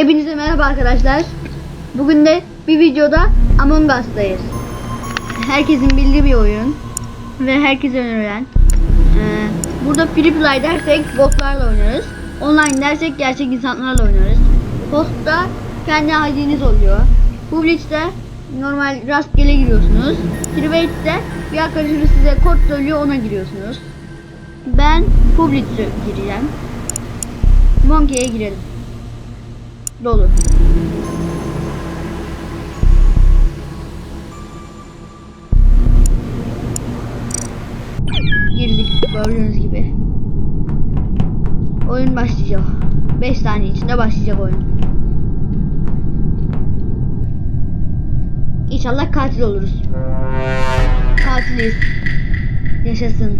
Hepinize merhaba arkadaşlar. Bugün de bir videoda Among Us'tayız. Herkesin bildiği bir oyun ve herkese önerilen. Ee, burada free play dersek botlarla oynarız. Online dersek gerçek insanlarla oynarız. Host'ta kendi ID'niz oluyor. Public'te normal rastgele giriyorsunuz. Private'de bir arkadaşınız size kod söylüyor ona giriyorsunuz. Ben Public'e gireceğim. Monkey'e girelim. Dolu. Girdik gördüğünüz gibi. Oyun başlayacak. 5 saniye içinde başlayacak oyun. İnşallah katil oluruz. Katiliz. Yaşasın.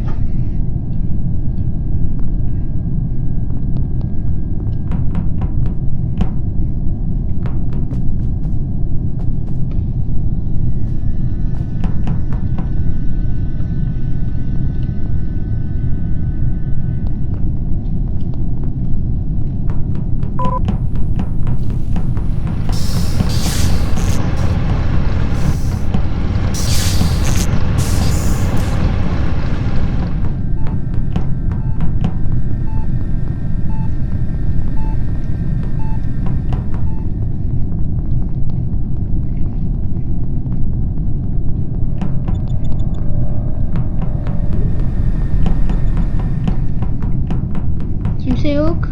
Kimse yok.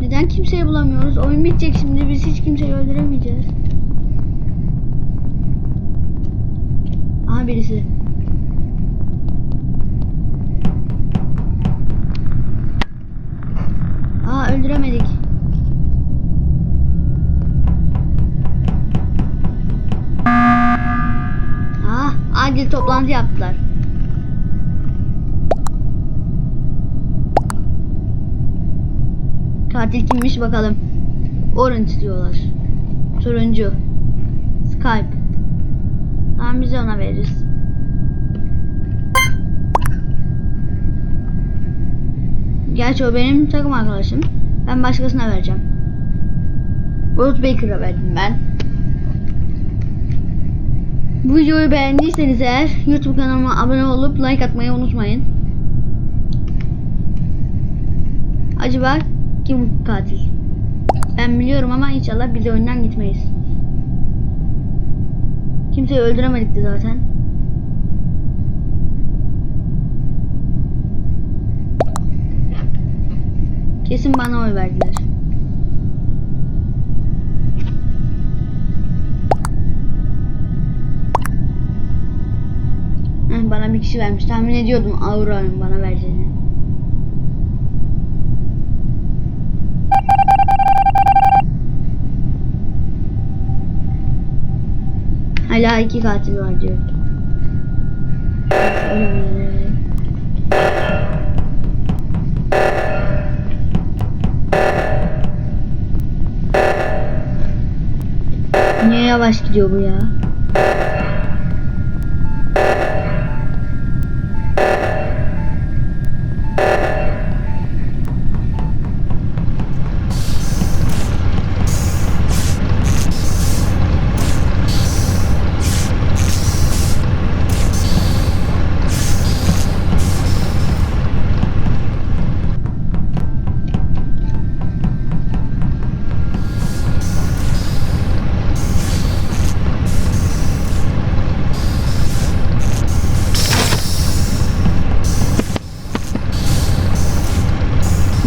Neden kimseyi bulamıyoruz? Oyun bitecek şimdi biz hiç kimseyi öldüremeyeceğiz. Aha birisi. Aa öldüremedik. Ah, acil toplantı yaptılar. Katil kimmiş bakalım. Orange diyorlar. Turuncu. Skype. Tamam biz ona veririz. Gerçi o benim takım arkadaşım. Ben başkasına vereceğim. Ruth Baker'a verdim ben. Bu videoyu beğendiyseniz eğer YouTube kanalıma abone olup like atmayı unutmayın. Acaba kim katil? Ben biliyorum ama inşallah biz de önden gitmeyiz. Kimseyi öldüremedik de zaten. Kesin bana oy verdiler. Heh, bana bir kişi vermiş. Tahmin ediyordum Aura'nın bana vereceğini. Hala iki katil var diyor. Niye yavaş gidiyor bu ya?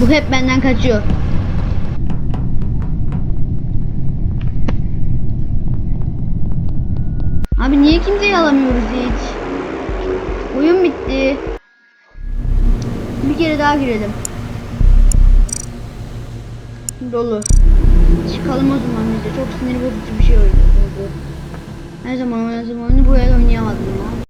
Bu hep benden kaçıyor. Abi niye kimseyi alamıyoruz hiç? Oyun bitti. Bir kere daha girelim. Dolu. Çıkalım o zaman biz de. Çok sinir bozucu bir şey oldu. Her zaman oynadığım oyunu bu el oynayamadım ya.